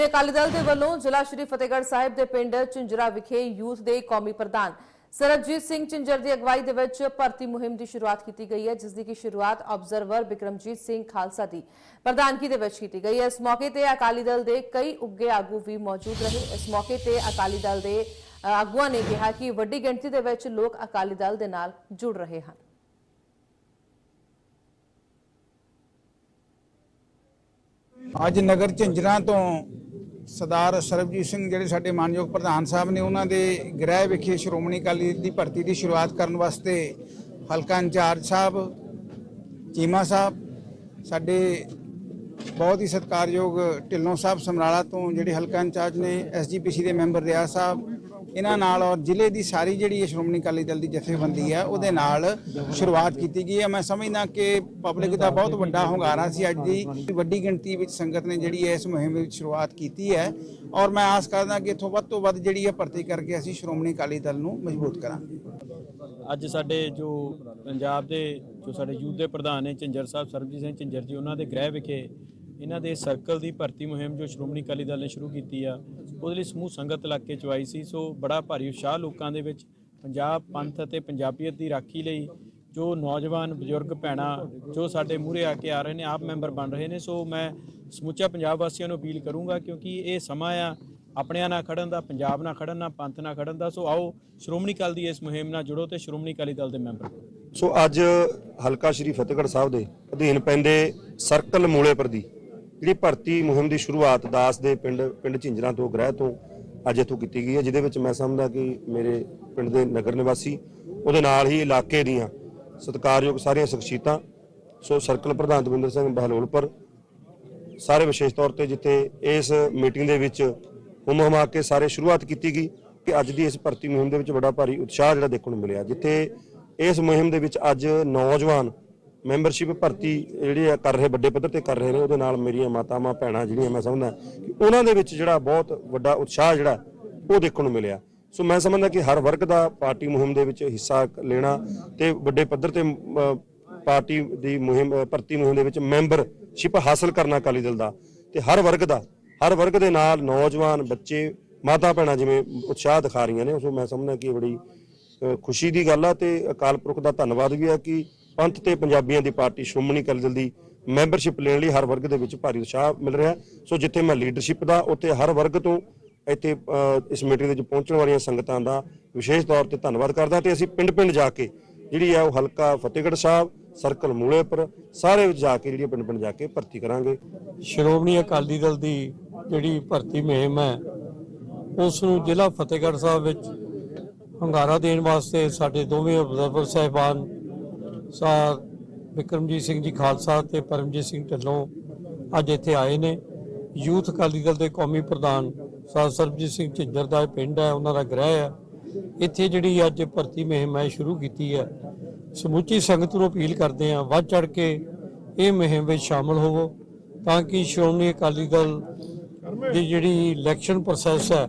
ਸ਼੍ਰੋਮਣੀ ਅਕਾਲੀ ਦਲ ਦੇ ਵੱਲੋਂ ਜ਼ਿਲ੍ਹਾ ਸ਼੍ਰੀ ਫਤਿਹਗੜ੍ਹ ਸਾਹਿਬ ਦੇ ਪਿੰਡ ਝਿੰਜਰਾ ਵਿਖੇ ਯੂਥ ਦੇ ਕੌਮੀ ਪ੍ਰਧਾਨ ਸਰਬਜੀਤ ਸਿੰਘ ਝਿੰਜਰ ਦੀ ਅਗਵਾਈ ਦੇ ਵਿੱਚ ਭਰਤੀ ਮੁਹਿੰਮ ਦੀ ਸ਼ੁਰੂਆਤ ਕੀਤੀ ਗਈ ਹੈ, ਜਿਸ ਦੀ ਕੀ ਸ਼ੁਰੂਆਤ ਆਬਜ਼ਰਵਰ ਬਿਕਰਮਜੀਤ ਸਿੰਘ ਖਾਲਸਾ ਦੀ ਪ੍ਰਧਾਨਗੀ ਦੇ ਵਿੱਚ ਕੀਤੀ ਗਈ ਹੈ। ਇਸ ਮੌਕੇ ਤੇ ਅਕਾਲੀ ਦਲ ਦੇ ਕਈ ਉੱਗੇ ਆਗੂ ਵੀ ਮੌਜੂਦ ਰਹੇ। ਇਸ ਮੌਕੇ ਤੇ ਅਕਾਲੀ ਦਲ ਦੇ ਆਗੂਆਂ ਨੇ ਕਿਹਾ ਕਿ ਵੱਡੀ ਗਿਣਤੀ ਦੇ ਵਿੱਚ ਲੋਕ ਅਕਾਲੀ ਦਲ ਦੇ ਨਾਲ ਜੁੜ ਰਹੇ ਹਨ। ਅੱਜ ਨਗਰ ਝੰਜਰਾਂ ਤੋਂ ਸਰਦਾਰ ਸਰਬਜੀਤ ਸਿੰਘ ਜਿਹੜੇ ਸਾਡੇ ਮਾਨਯੋਗ ਪ੍ਰਧਾਨ ਸਾਹਿਬ ਨੇ, ਉਹਨਾਂ ਦੇ ਗ੍ਰਹਿ ਵਿਖੇ ਸ਼੍ਰੋਮਣੀ ਅਕਾਲੀ ਦੀ ਭਰਤੀ ਦੀ ਸ਼ੁਰੂਆਤ ਕਰਨ ਵਾਸਤੇ ਹਲਕਾ ਇੰਚਾਰਜ ਸਾਹਿਬ, ਚੀਮਾ ਸਾਹਿਬ, ਸਾਡੇ ਬਹੁਤ ਹੀ ਸਤਿਕਾਰਯੋਗ ਢਿੱਲੋਂ ਸਾਹਿਬ ਸਮਰਾਲਾ ਤੋਂ ਜਿਹੜੇ ਹਲਕਾ ਇੰਚਾਰਜ ਨੇ ਐਸਜੀਪੀਸੀ ਦੇ ਮੈਂਬਰ ਰਿਆਜ਼ ਸਾਹਿਬ ਇਹਨਾਂ ਨਾਲ ਔਰ ਜ਼ਿਲ੍ਹੇ ਦੀ ਸਾਰੀ ਜਿਹੜੀ ਸ਼੍ਰੋਮਣੀ ਅਕਾਲੀ ਦਲ ਦੀ ਜਥੇਬੰਦੀ ਹੈ, ਉਹਦੇ ਨਾਲ ਸ਼ੁਰੂਆਤ ਕੀਤੀ ਗਈ ਹੈ। ਮੈਂ ਸਮਝਦਾ ਕਿ ਪਬਲਿਕ ਦਾ ਬਹੁਤ ਵੱਡਾ ਹੁੰਗਾਰਾ ਸੀ ਅੱਜ ਦੀ। ਵੱਡੀ ਗਿਣਤੀ ਵਿੱਚ ਸੰਗਤ ਨੇ ਜਿਹੜੀ ਹੈ ਇਸ ਮੁਹਿੰਮ ਵਿੱਚ ਸ਼ੁਰੂਆਤ ਕੀਤੀ ਹੈ ਔਰ ਮੈਂ ਆਸ ਕਰਦਾ ਕਿ ਇਥੋਂ ਵੱਧ ਤੋਂ ਵੱਧ ਜਿਹੜੀ ਹੈ ਭਰਤੀ ਕਰਕੇ ਅਸੀਂ ਸ਼੍ਰੋਮਣੀ ਅਕਾਲੀ ਦਲ ਨੂੰ ਮਜ਼ਬੂਤ ਕਰਾਂਗੇ। ਅੱਜ ਸਾਡੇ ਜੋ ਪੰਜਾਬ ਦੇ, ਜੋ ਸਾਡੇ ਯੂਥ ਦੇ ਪ੍ਰਧਾਨ ਨੇ ਝੰਜਰ ਸਾਹਿਬ, ਸਰਬਜੀਤ ਸਿੰਘ ਝੰਜਰ ਜੀ, ਉਹਨਾਂ ਦੇ ਗ੍ਰਹਿ ਵਿਖੇ ਇਹਨਾਂ ਦੇ ਸਰਕਲ ਦੀ ਭਰਤੀ ਮੁਹਿੰਮ ਜੋ ਸ਼੍ਰੋਮਣੀ ਅਕਾਲੀ ਦਲ ਨੇ ਸ਼ੁਰੂ ਕੀਤੀ ਆ ਉਹਦੇ ਲਈ ਸਮੂਹ ਸੰਗਤ ਇਲਾਕੇ ਚ ਆਈ ਸੀ, ਸੋ ਬੜਾ ਭਾਰੀ ਉਤਸ਼ਾਹ ਲੋਕਾਂ ਦੇ ਵਿੱਚ, ਪੰਜਾਬ ਪੰਥ ਅਤੇ ਪੰਜਾਬੀਅਤ ਦੀ ਰਾਖੀ ਲਈ ਜੋ ਨੌਜਵਾਨ ਬਜ਼ੁਰਗ ਭੈਣਾਂ, ਜੋ ਸਾਡੇ ਮੂਹਰੇ ਆ ਕੇ ਆ ਰਹੇ ਨੇ, ਆਪ ਮੈਂਬਰ ਬਣ ਰਹੇ ਨੇ, ਸੋ ਮੈਂ ਸਮੁੱਚਾ ਪੰਜਾਬ ਵਾਸੀਆਂ ਨੂੰ ਅਪੀਲ ਕਰੂੰਗਾ ਕਿਉਂਕਿ ਇਹ ਸਮਾਂ ਆ, ਆਪਣਿਆਂ ਨਾਲ ਖੜਨ ਦਾ, ਪੰਜਾਬ ਨਾਲ ਖੜਨ ਦਾ ਪੰਥ ਨਾਲ ਖੜਨ ਦਾ, ਸੋ ਆਓ ਸ਼੍ਰੋਮਣੀ ਅਕਾਲੀ ਦੀ ਇਸ ਮੁਹਿੰਮ ਨਾਲ ਜੁੜੋ ਤੇ ਸ਼੍ਰੋਮਣੀ ਅਕਾਲੀ ਦਲ ਦੇ ਮੈਂਬਰ ਸੋ ਅੱਜ ਹਲਕਾ ਸ਼੍ਰੀ ਫਤਿਹਗੜ੍ਹ ਸਾਹਿਬ ਦੇ ਅਧੀਨ ਪੈਂਦੇ ਸਰਕਲ ਮੂਲੇਪੁਰ ਦੀ ਜਿਹੜੀ ਭਰਤੀ ਮੁਹਿੰਮ ਦੀ ਸ਼ੁਰੂਆਤ ਦਾਸ ਦੇ ਪਿੰਡ ਪਿੰਡ ਝਿੰਜਰਾਂ ਤੋਂ, ਗ੍ਰਹਿ ਤੋਂ ਅੱਜ ਇੱਥੋਂ ਕੀਤੀ ਗਈ ਹੈ, ਜਿਹਦੇ ਵਿੱਚ ਮੈਂ ਸਮਝਦਾ ਕਿ ਮੇਰੇ ਪਿੰਡ ਦੇ ਨਗਰ ਨਿਵਾਸੀ ਉਹਦੇ ਨਾਲ ਹੀ ਇਲਾਕੇ ਦੀਆਂ ਸਤਿਕਾਰਯੋਗ ਸਾਰੀਆਂ ਸ਼ਖਸੀਅਤਾਂ, ਸੋ ਸਰਕਲ ਪ੍ਰਧਾਨ ਦਵਿੰਦਰ ਸਿੰਘ ਬਹਲੋਲਪੁਰ, ਸਾਰੇ ਵਿਸ਼ੇਸ਼ ਤੌਰ ਤੇ ਜਿੱਥੇ ਇਸ ਮੀਟਿੰਗ ਦੇ ਵਿੱਚ ਹੁਮ ਹੁਮਾ ਕੇ ਸਾਰੇ ਸ਼ੁਰੂਆਤ ਕੀਤੀ ਗਈ ਕਿ ਅੱਜ ਦੀ ਇਸ ਭਰਤੀ ਮੁਹਿੰਮ ਦੇ ਵਿੱਚ ਬੜਾ ਭਾਰੀ ਉਤਸ਼ਾਹ ਜਿਹੜਾ ਦੇਖਣ ਨੂੰ ਮਿਲਿਆ, ਜਿੱਥੇ ਇਸ ਮੁਹਿੰਮ ਦੇ ਵਿੱਚ ਅੱਜ ਨੌਜਵਾਨ ਮੈਂਬਰਸ਼ਿਪ ਭਰਤੀ ਜਿਹੜੀ ਆ ਕਰ ਰਹੇ, ਵੱਡੇ ਪੱਧਰ ਤੇ ਕਰ ਰਹੇ ਨੇ, ਉਹਦੇ ਨਾਲ ਮੇਰੀਆਂ ਮਾਤਾਵਾਂ, ਭੈਣਾਂ ਜਿਹੜੀਆਂ ਮੈਂ ਸਮਝਦਾ ਕਿ ਉਹਨਾਂ ਦੇ ਵਿੱਚ ਜਿਹੜਾ ਬਹੁਤ ਵੱਡਾ ਉਤਸ਼ਾਹ ਜਿਹੜਾ, ਉਹ ਦੇਖਣ ਨੂੰ ਮਿਲਿਆ। ਸੋ ਮੈਂ ਸਮਝਦਾ ਕਿ ਹਰ ਵਰਗ ਦਾ ਪਾਰਟੀ ਮੁਹਿੰਮ ਦੇ ਵਿੱਚ ਹਿੱਸਾ ਲੈਣਾ ਤੇ ਵੱਡੇ ਪੱਧਰ ਤੇ ਪਾਰਟੀ ਦੀ ਮੁਹਿੰਮ ਭਰਤੀ ਮੁਹਿੰਮ ਦੇ ਵਿੱਚ ਮੈਂਬਰਸ਼ਿਪ ਹਾਸਲ ਕਰਨਾ ਅਕਾਲੀ ਦਲ ਦਾ। ਤੇ ਹਰ ਵਰਗ ਦਾ, ਹਰ ਵਰਗ ਦੇ ਨਾਲ ਨੌਜਵਾਨ ਬੱਚੇ, ਮਾਤਾ ਭੈਣਾਂ ਜਿਵੇਂ ਉਤਸ਼ਾਹ ਦਿਖਾ ਰਹੀਆਂ ਨੇ, ਸੋ ਮੈਂ ਸਮਝਦਾ ਕਿ ਇਹ ਬੜੀ ਖੁਸ਼ੀ ਦੀ ਗੱਲ ਆ ਤੇ ਅਕਾਲ ਪੁਰਖ ਦਾ ਧੰਨਵਾਦ ਵੀ ਆ ਕਿ ਪੰਥ ਤੇ ਪੰਜਾਬੀਆਂ ਦੀ ਪਾਰਟੀ ਸ਼੍ਰੋਮਣੀ ਅਕਾਲੀ ਦਲ ਦੀ ਮੈਂਬਰਸ਼ਿਪ ਲੈਣ ਲਈ ਹਰ ਵਰਗ ਦੇ ਵਿੱਚ ਭਾਰੀ ਉਤਸ਼ਾਹ ਮਿਲ ਰਿਹਾ ਸੋ ਜਿੱਥੇ ਮੈਂ ਲੀਡਰਸ਼ਿਪ ਦਾ, ਉੱਥੇ ਹਰ ਵਰਗ ਤੋਂ ਇੱਥੇ ਇਸ ਮੀਟਿੰਗ ਦੇ ਵਿੱਚ ਪਹੁੰਚਣ ਵਾਲੀਆਂ ਸੰਗਤਾਂ ਦਾ ਵਿਸ਼ੇਸ਼ ਤੌਰ ਤੇ ਧੰਨਵਾਦ ਕਰਦਾ ਤੇ ਅਸੀਂ ਪਿੰਡ-ਪਿੰਡ ਜਾ ਕੇ ਜਿਹੜੀ ਆ ਉਹ ਹਲਕਾ ਫਤਿਹਗੜ੍ਹ ਸਾਹਿਬ, ਸਰਕਲ ਮੂਲੇ ਪਰ ਸਾਰੇ ਵਿੱਚ ਜਾ ਕੇ ਜਿਹੜੀ ਪਿੰਡ-ਪਿੰਡ ਜਾ ਕੇ ਭਰਤੀ ਕਰਾਂਗੇ। ਸ਼੍ਰੋਮਣੀ ਅਕਾਲੀ ਦਲ ਦੀ ਜਿਹੜੀ ਭਰਤੀ ਮੁਹਿੰਮ ਹੈ, ਉਸ ਨੂੰ ਜ਼ਿਲ੍ਹਾ ਫਤਿਹਗੜ੍ਹ ਸਾਹਿਬ ਵਿੱਚ ਹੰਗਾਰਾ ਦੇਣ ਵਾਸਤੇ ਸਾਡੇ ਦੋਵੇਂ ਅਬਜ਼ਰਵਰ ਸਾਹਿਬਾਨ ਸਰ ਵਿਕਰਮਜੀਤ ਸਿੰਘ ਜੀ ਖਾਲਸਾ ਤੇ ਪਰਮਜੀਤ ਸਿੰਘ ਢੱਲੋਂ ਅੱਜ ਇੱਥੇ ਆਏ ਨੇ। ਯੂਥ ਅਕਾਲੀ ਦਲ ਦੇ ਕੌਮੀ ਪ੍ਰਧਾਨ ਸਰ ਸਰਬਜੀਤ ਸਿੰਘ ਝਿੱਜਰ ਦਾ ਇਹ ਪਿੰਡ ਹੈ, ਉਹਨਾਂ ਦਾ ਗ੍ਰਹਿ ਹੈ। ਇੱਥੇ ਜਿਹੜੀ ਅੱਜ ਭਰਤੀ ਮੁਹਿੰਮ ਹੈ ਸ਼ੁਰੂ ਕੀਤੀ ਹੈ। ਸਮੁੱਚੀ ਸੰਗਤ ਨੂੰ ਅਪੀਲ ਕਰਦੇ ਹਾਂ, ਵੱਧ ਚੜ ਕੇ ਇਹ ਮੁਹਿੰਮ ਵਿੱਚ ਸ਼ਾਮਲ ਹੋਵੋ ਤਾਂ ਕਿ ਸ਼੍ਰੋਮਣੀ ਅਕਾਲੀ ਦਲ ਦੀ ਜਿਹੜੀ ਇਲੈਕਸ਼ਨ ਪ੍ਰੋਸੈਸ ਹੈ